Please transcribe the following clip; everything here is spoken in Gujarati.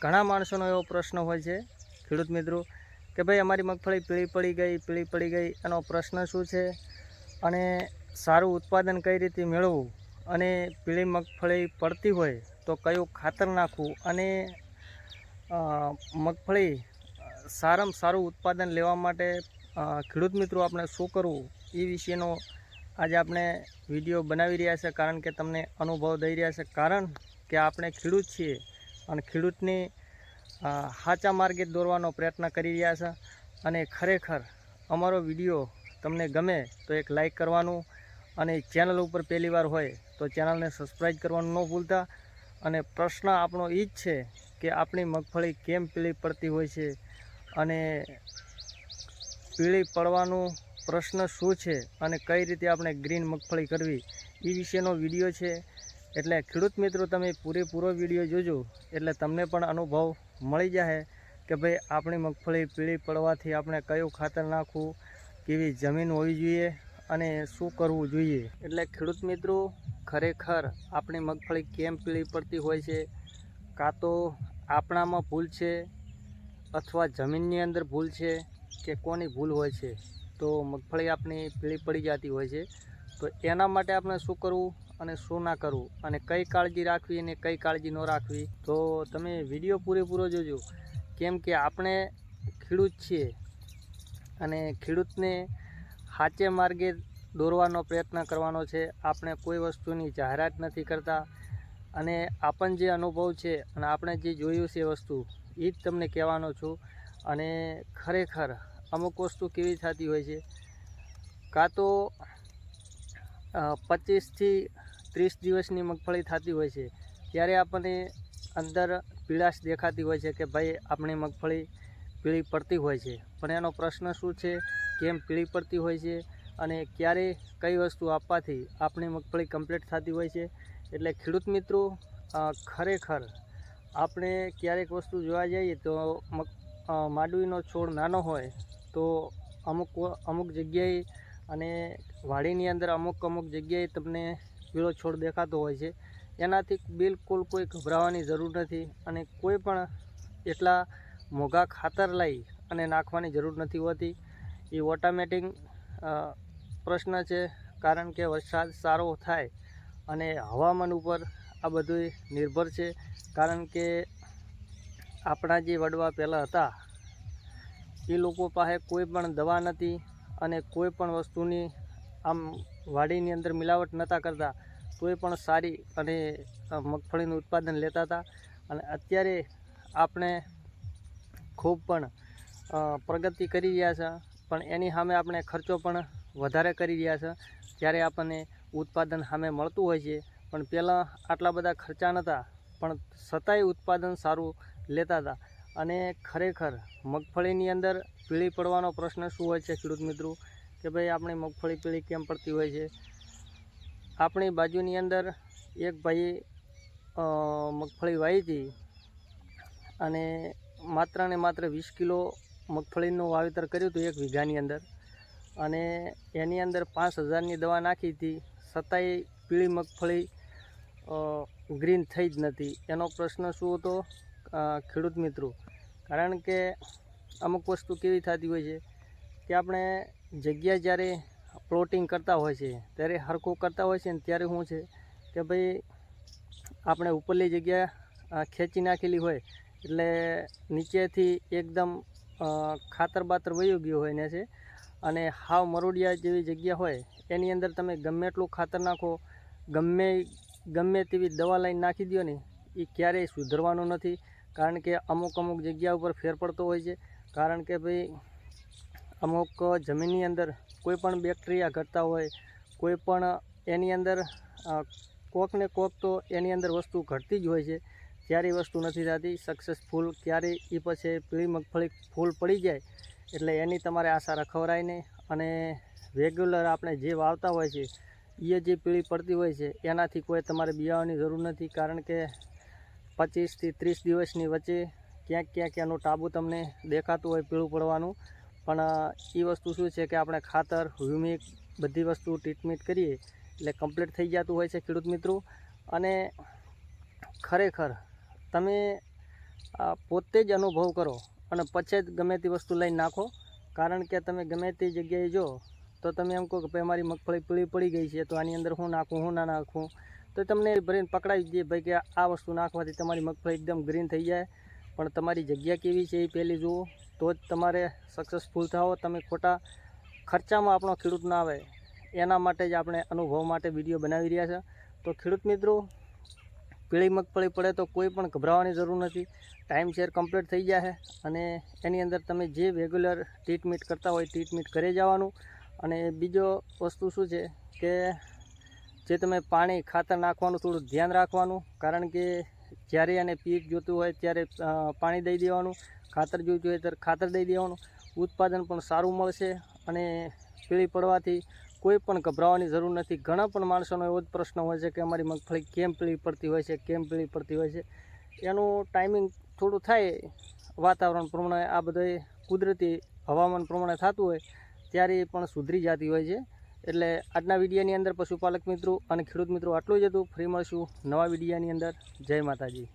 ઘણા માણસોનો એવો પ્રશ્ન હોય છે, ખેડૂત મિત્રો, કે ભાઈ અમારી મગફળી પીળી પડી ગઈ, પીળી પડી ગઈ, એનો પ્રશ્ન શું છે? અને સારું ઉત્પાદન કઈ રીતે મેળવવું? અને પીળી મગફળી પડતી હોય તો કયું ખાતર નાખવું? અને મગફળી સારામાં સારું ઉત્પાદન લેવા માટે ખેડૂત મિત્રો આપણે શું કરવું? એ વિશેનો આજે આપણે વીડિયો બનાવી રહ્યા છે, કારણ કે તમને અનુભવ દઈ રહ્યા છે. કારણ કે આપણે ખેડૂત છીએ અને ખેડૂતને સાચા માર્ગે દોરવાનો પ્રયત્ન કરી રહ્યા છે. અને ખરેખર અમારો વીડિયો તમને ગમે તો એક લાઈક કરવાનું અને ચેનલ ઉપર પહેલીવાર હોય તો ચેનલને સબસ્ક્રાઈબ કરવાનું ન ભૂલતા. અને પ્રશ્ન આપણો એ જ છે કે આપણી મગફળી કેમ પીળી પડતી હોય છે અને પીળી પડવાનું પ્રશ્ન શું છે અને કઈ રીતે આપણે ગ્રીન મગફળી કરવી એ વિશેનો વીડિયો છે. એટલે ખેડૂત મિત્રો, તમે પૂરેપૂરો વીડિયો જોજો. એટલે તમને પણ અનુભવ મળી જશે કે ભાઈ આપણી મગફળી પીળી પડવાથી આપણે કયું ખાતર નાખવું, કેવી જમીન હોવી જોઈએ અને શું કરવું જોઈએ. એટલે ખેડૂત મિત્રો, ખરેખર આપણી મગફળી કેમ પીળી પડતી હોય છે? કાં તો આપણામાં ભૂલ છે અથવા જમીનની અંદર ભૂલ છે કે કોની ભૂલ હોય છે? તો મગફળી આપણી પીળી પડી જતી હોય છે. તો એના માટે આપણે શું કરવું? અને શું ના કરવું? અને કઈ કાળજી રાખવી અને કઈ કાળજી ન રાખવી? તો તમે વીડિયો પૂરેપૂરો જોજો. કેમ કે આપણે ખેડૂત છીએ અને ખેડૂતને સાચે માર્ગે દોરવાનો પ્રયત્ન કરવાનો છે. આપણે કોઈ વસ્તુની જાહેરાત નથી કરતા. અને આપણ જે અનુભવ છે અને આપણે જે જોયું છે વસ્તુ, એ જ તમને કહેવાનો છું. અને ખરેખર અમુક વસ્તુ કેવી થતી હોય છે? કાં તો પચીસથી ત્રીસ દિવસની મગફળી થતી હોય છે. ત્યારે આપણને અંદર પીળાશ દેખાતી હોય છે કે ભાઈ આપણી મગફળી પીળી પડતી હોય છે. પણ એનો પ્રશ્ન શું છે? કેમ પીળી પડતી હોય છે? અને ક્યારે કઈ વસ્તુ આપવાથી આપણી મગફળી કમ્પ્લીટ થતી હોય છે? એટલે ખેડૂત મિત્રો ખરેખર આપણે ક્યારેક વસ્તુ જોવા જઈએ તો મગ માડવીનો છોડ નાનો હોય તો અમુક અમુક જગ્યાએ અને વાડીની અંદર અમુક અમુક જગ્યાએ તમને પીળો છોડ દેખાતો હોય છે. એનાથી બિલકુલ કોઈ ગભરાવાની જરૂર નથી અને કોઈ પણ એટલા મોંઘા ખાતર લઈ અને નાખવાની જરૂર નથી હોતી. એ ઓટોમેટિક પ્રશ્ન છે કારણ કે વરસાદ સારો થાય અને હવામાન ઉપર આ બધું નિર્ભર છે. કારણ કે આપણા જે વડવા પહેલાં હતા, એ લોકો પાસે કોઈ પણ દવા નથી અને કોઈ પણ વસ્તુની આમ વાડીની અંદર મિલાવટ નહોતા કરતા. તોય પણ સારી અને મગફળીનું ઉત્પાદન લેતા હતા. અને અત્યારે આપણે ખૂબ પણ પ્રગતિ કરી રહ્યા છે. પણ એની સામે આપણે ખર્ચો પણ વધારે કરી રહ્યા છે. ત્યારે આપણને ઉત્પાદન સામે મળતું હોય છે. પણ પહેલાં આટલા બધા ખર્ચા નહોતા પણ છતાંય ઉત્પાદન સારું લેતા હતા. અને ખરેખર મગફળીની અંદર પીળી પડવાનો પ્રશ્ન શું હોય છે ખેડૂત મિત્રો? કે ભાઈ આપણી મગફળી પીળી કેમ પડતી હોય છે? આપણી બાજુની અંદર એક ભાઈ મગફળી વાવી હતી અને માત્ર ને માત્ર વીસ કિલો મગફળીનું વાવેતર કર્યું હતું એક વીઘાની અંદર. અને એની અંદર પાંચ હજારની દવા નાખી હતી. છતાંય પીળી મગફળી ગ્રીન થઈ જ નથી. એનો પ્રશ્ન શું હતો? ખેડૂત મિત્રો, કારણ કે અમુક વસ્તુ કેવી થતી હોય છે કે આપણે જગ્યા જ્યારે પ્લોટિંગ કરતા હોય છે, ત્યારે હરખું કરતા હોય છે ને ત્યારે શું છે કે ભાઈ આપણે ઉપરલી જગ્યા ખેંચી નાખેલી હોય એટલે નીચેથી એકદમ ખાતર બાતર વયું ગયું હોય ને છે. અને હાવ મરોડિયા જેવી જગ્યા હોય, એની અંદર તમે ગમે એટલું ખાતર નાખો, ગમે ગમે તેવી દવા લઈને નાખી દો ને એ ક્યારેય સુધરવાનું નથી. કારણ કે અમુક અમુક જગ્યા ઉપર ફેર પડતો હોય છે. કારણ કે ભાઈ અમુક જમીનની અંદર કોઈ પણ બેક્ટેરિયા ઘટતા હોય, કોઈ પણ એની અંદર કોક ને કોક તો એની અંદર વસ્તુ ઘટતી જ હોય છે. ત્યારે વસ્તુ નથી થતી સક્સેસફુલ ક્યારે એ પછી પીળી મગફળી ફૂલ પડી જાય, એટલે એની તમારે આશા રખવરાય નહીં. અને રેગ્યુલર આપણે જે વાવતા હોય છે એ જે પીળી પડતી હોય છે, એનાથી કોઈ તમારે બિયાવાની જરૂર નથી. કારણ કે પચીસથી ત્રીસ દિવસની વચ્ચે ક્યાંક ક્યાંક એનું ટાબુ તમને દેખાતું હોય પીળું પડવાનું. પણ એ વસ્તુ શું છે કે આપણે ખાતર, હ્યુમિક બધી વસ્તુ ટ્રીટમેન્ટ કરીએ એટલે કમ્પ્લીટ થઈ જતું હોય છે ખેડૂત મિત્રો. અને ખરેખર તમે પોતે જ અનુભવ કરો અને પછી જ ગમે તે વસ્તુ લઈને નાખો. કારણ કે તમે ગમે તે જગ્યાએ જો, તો તમે એમ કહો કે ભાઈ, મારી મગફળી પીળી પડી ગઈ છે, તો આની અંદર હું નાખું, હું ના નાખું? તો તમને ભરીને પકડાવી દે ભાઈ, કે આ વસ્તુ નાખવાથી તમારી મગફળી એકદમ ગ્રીન થઈ જાય. પણ તમારી જગ્યા કેવી છે એ પહેલી જુઓ. તો જ તમારે સક્સેસફુલ થાઓ. તમે ખોટા ખર્ચામાં આપણો ખેડૂત ના આવે. એના માટે જ આપણે અનુભવ માટે વીડિયો બનાવી રહ્યા છે. તો ખેડૂત મિત્રો, પીળી મગફળી પડે તો કોઈ પણ ગભરાવાની જરૂર નથી. ટાઈમ શેર કમ્પ્લીટ થઈ જાય અને એની અંદર તમે જે રેગ્યુલર ટ્રીટમેન્ટ કરતા હોય ટ્રીટમેન્ટ ઘરે જવાનું. અને બીજો વસ્તુ શું છે કે જે તમે પાણી ખાતર નાખવાનું, થોડું ધ્યાન રાખવાનું. કારણ કે જ્યારે એને પીક જોતું હોય ત્યારે પાણી દઈ દેવાનું, ખાતર જોઈતું હોય ત્યારે ખાતર દઈ દેવાનું. ઉત્પાદન પણ સારું મળશે અને પીળી પડવાથી કોઈ પણ ગભરાવાની જરૂર નથી. ઘણા પણ માણસોનો એવો જ પ્રશ્ન હોય છે કે અમારી મગફળી કેમ પીળી પડતી હોય છે, કેમ પીળી પડતી હોય છે. એનું ટાઈમિંગ થોડું થાય વાતાવરણ પ્રમાણે, આ બધે કુદરતી હવામાન પ્રમાણે થતું હોય, ત્યારે એ પણ સુધરી જતી હોય છે. એટલે આજના વિડીયોની અંદર પશુપાલક મિત્રો અને ખેડૂત મિત્રો આટલું જ હતું. ફરી મળશું નવા વિડીયાની અંદર. જય માતાજી.